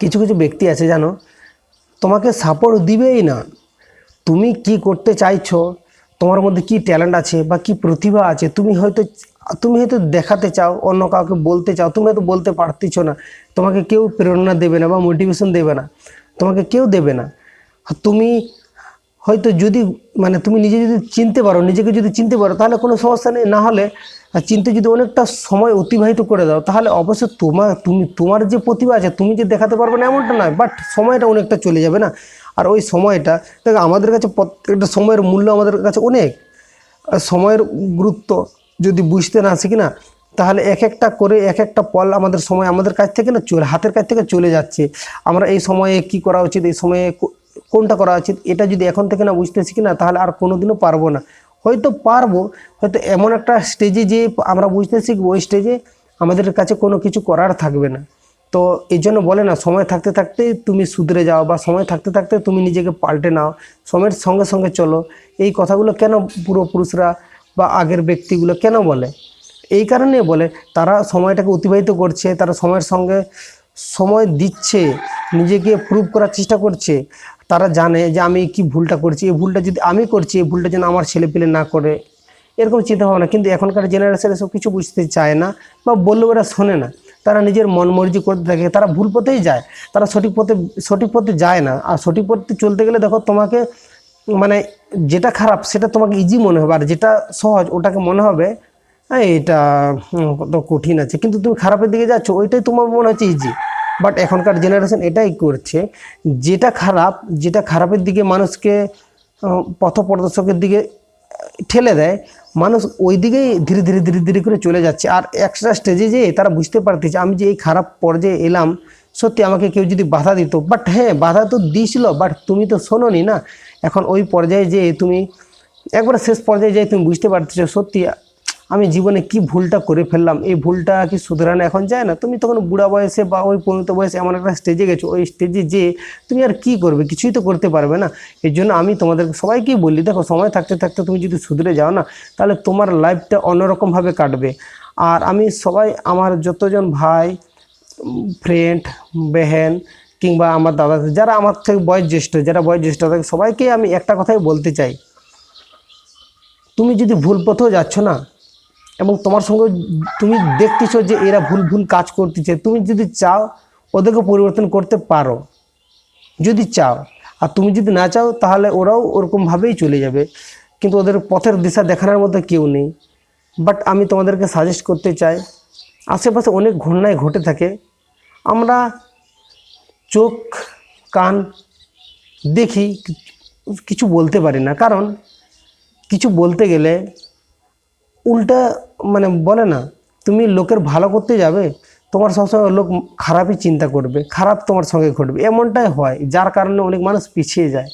কিছু কিছু ব্যক্তি আছে জানো, তোমাকে সাপোর্ট দিবেই না। তুমি কি করতে চাইছো, তোমার মধ্যে কি ট্যালেন্ট আছে বা কি প্রতিভা আছে, তুমি হয়তো তুমি হয়তো দেখাতে চাও, অন্য কাউকে বলতে চাও, তুমি হয়তো বলতে পারতেছো না। তোমাকে কেউ প্রেরণা দেবে না বা মোটিভেশন দেবে না। তোমাকে কেউ দেবে না। তুমি হয়তো যদি মানে তুমি নিজে যদি চিনতে পারো, নিজেকে যদি চিনতে পারো, তাহলে কোনো সমস্যা নেই। না হলে চিনতে যদি অনেকটা সময় অতিবাহিত করে দাও, তাহলে অবশ্যই তোমার তুমি, তোমার যে প্রতিভা আছে, তুমি যে দেখাতে পারবে না এমনটা নয় বাট সময়টা অনেকটা চলে যাবে না। আর ওই সময়টা, দেখো, আমাদের কাছে প্রত্যেকটা সময়ের মূল্য আমাদের কাছে অনেক। সময়ের গুরুত্ব যদি বুঝতে না শিখি না, তাহলে এক একটা করে এক একটা পল আমাদের সময় আমাদের কাছ থেকে না চলে, হাতের কাছ থেকে চলে যাচ্ছে। আমরা এই সময়ে কি করা উচিত, এই সময়ে কোনটা করা উচিত। এটা যদি এখন থেকে না বুঝতে শিখি না তাহলে আর কোনোদিনও পারব না। হয়তো পারব, হয়তো এমন একটা স্টেজে যে আমরা বুঝতে শিখব ওই স্টেজে আমাদের কাছে কোনো কিছু করার থাকবে না। তো এই জন্য বলে না, সময় থাকতে থাকতে তুমি সুধরে যাও বা সময় থাকতে থাকতে তুমি নিজেকে পাল্টে নাও, সময়ের সঙ্গে সঙ্গে চলো। এই কথাগুলো কেন পূর্বপুরুষরা বা আগের ব্যক্তিগুলো কেন বলে? এই কারণে বলে, তারা সময়টাকে অতিবাহিত করছে, তারা সময়ের সঙ্গে সময় দিচ্ছে, নিজেকে প্রুভ করার চেষ্টা করছে। তারা জানে যে আমি কি ভুলটা করছি, এই ভুলটা যদি আমি করছি, এই ভুলটা যেন আমার ছেলে পেলে না করে। এরকম চিন্তা ভাবনা কিন্তু এখনকার জেনারেশন এসব কিছু বুঝতে চায় না বা বললেও এরা শোনে না। তারা নিজের মন মর্জি করতে থাকে। তারা ভুল পথেই যায়। তারা সঠিক পথে সঠিক পথে যায় না। আর সঠিক পথে চলতে গেলে দেখো তোমাকে মানে যেটা খারাপ সেটা তোমাকে ইজি মনে হবে। আর যেটা সহজ ওটাকে মনে হবে এটা কত কঠিন আছে। কিন্তু তুমি খারাপের দিকে যাচ্ছ, ওইটাই তোমার মনে হচ্ছে ইজি বাট এখনকার জেনারেশন এটাই করছে যেটা খারাপ যেটা খারাপের দিকে মানুষকে আহ, পথপ্রদর্শকের দিকে ঠেলে দেয় মানুষ ওই দিকেই ধীরে ধীরে ধীরে ধীরে করে চলে যাচ্ছে। আর একটা স্টেজে যেয়ে তারা বুঝতে পারতেছে আমি যে এই খারাপ পর্যায়ে এলাম সত্যি আমাকে কেউ যদি বাধা দিত বাট হ্যাঁ বাধা তো দিয়েছিল বাট তুমি তো শোনোনি না। এখন ওই পর্যায়ে যেয়ে তুমি একবার শেষ পর্যায়ে যেয়ে তুমি বুঝতে পারতেছো সত্যি আমি জীবনে কি ভুলটা করে ফেললাম? এই ভুলটা কি শুধরানো এখন যায় না? তুমি তখন বুড়া বয়সে বা ওই পরিণত বয়সে এমন একটা স্টেজে গেছো। ওই স্টেজে যে তুমি আর কি করবে? কিছুই তো করতে পারবে না। এর জন্য আমি তোমাদের সবাইকেই বলি, দেখো, সময় থাকতে থাকতে তুমি যদি শুধরে যাও না, তাহলে তোমার লাইফটা অন্যরকমভাবে কাটবে। আর আমি সবাই, আমার যতজন ভাই ফ্রেন্ড বেহেন কিংবা আমার দাদা যারা আমার থেকে বয়োজ্যেষ্ঠ, যারা বয়োজ্যেষ্ঠ থাকে সবাইকে আমি একটা কথাই বলতে চাই। তুমি যদি ভুল পথেও যাচ্ছ না এবং তোমার সঙ্গে তুমি দেখতেছো যে এরা ভুল ভুল কাজ করতেছে। তুমি যদি চাও, ওদেরকে পরিবর্তন করতে পারো। যদি চাও। আর তুমি যদি না চাও, তাহলে ওরাও ওরকমভাবেই চলে যাবে। কিন্তু ওদের পথের দিশা দেখানোর মতো কেউ নেই। বাট আমি তোমাদেরকে সাজেস্ট করতে চাই, আশেপাশে অনেক ঘটনায় ঘটে থাকে। আমরা চোখ, কান দেখি, কিছু বলতে পারি না। কারণ কিছু বলতে গেলে উল্টা মানে বলে না, তুমি লোকের ভালো করতে যাবে, তোমার সবসময় লোক খারাপই চিন্তা করবে, খারাপ তোমার সঙ্গে ঘটবে। এমনটাই হয়, যার কারণে অনেক মানুষ পিছিয়ে যায়।